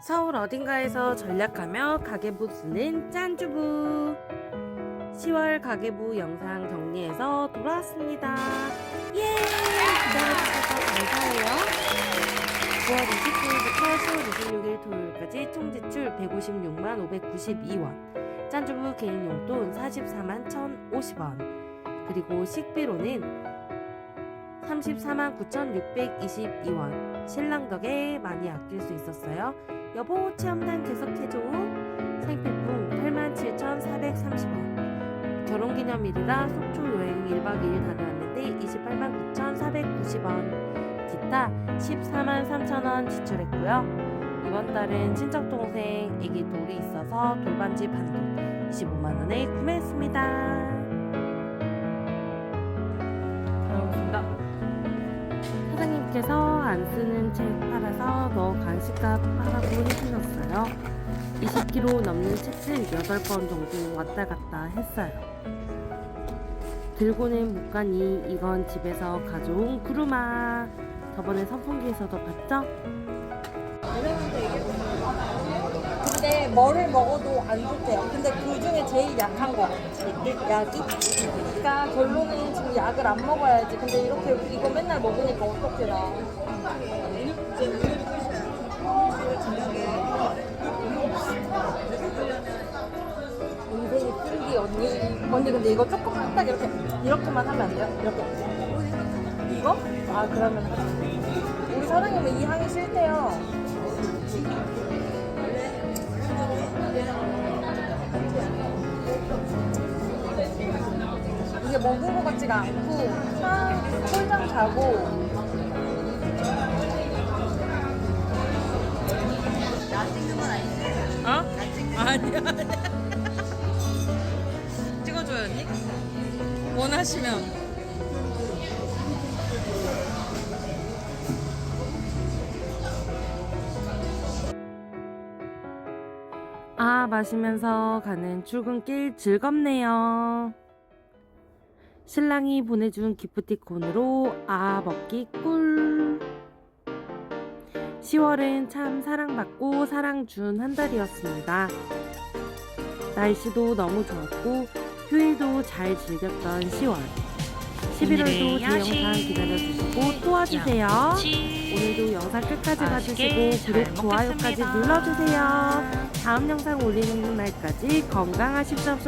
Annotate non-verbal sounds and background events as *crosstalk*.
서울 어딘가에서 전략하며 가계부 쓰는 짠주부. 10월 가계부 영상 정리해서 돌아왔습니다. 예! 기다려주셔서 감사해요. 9월 29일부터 10월 26일 토요일까지 총 지출 156만 592원. 짠주부 개인 용돈 44만 1,050원. 그리고 식비로는 34만 9,622원. 신랑 덕에 많이 아낄 수 있었어요. 여보 체험단 계속해줘. 생필품 87,430원. 결혼기념일이라 속초 여행 1박 2일 다녀왔는데 28만 9,490원. 기타 14만 3천원 지출했고요. 이번 달은 친척 동생 애기 돌이 있어서 돌반지 반돌 25만 원에 구매했습니다 다녀오겠습니다 사장님께서 안 쓰는 책 팔아서 너 간식값 하라고 해주셨어요. 20kg 넘는 책을 8번 정도 왔다 갔다 했어요. 들고는 못 가니 이건 집에서 가져온 구루마. 저번에 선풍기에서도 봤죠? 뭐를 먹어도 안 좋대요. 근데 그 중에 제일 약한 거 약이. 그러니까 결론은 지금 약을 안 먹어야지. 근데 이렇게 이거 맨날 먹으니까 어떻게 나? 인생이 끈기 언니. 언니 근데 이거 조금만 딱 이렇게 이렇게만 하면 안 돼요? 이렇게. 이거? 아 그러면 우리 사장님은 이 향이 싫대요. 먹은 것 같지가 않고 한 홀장 자고 어? 아니야 아니야 *laughs* 찍어줘요 언니? 원하시면 아, 마시면서 가는 출근길 즐겁네요. 신랑이 보내준 기프티콘으로 아, 먹기 꿀. 10월은 참 사랑받고 사랑 준 한 달이었습니다. 날씨도 너무 좋았고 휴일도 잘 즐겼던 10월. 11월도 제 영상 기다려주시고 또 와주세요. 오늘도 영상 끝까지 봐주시고 구독, 좋아요까지 눌러주세요. 다음 영상 올리는 날까지 건강하십시오.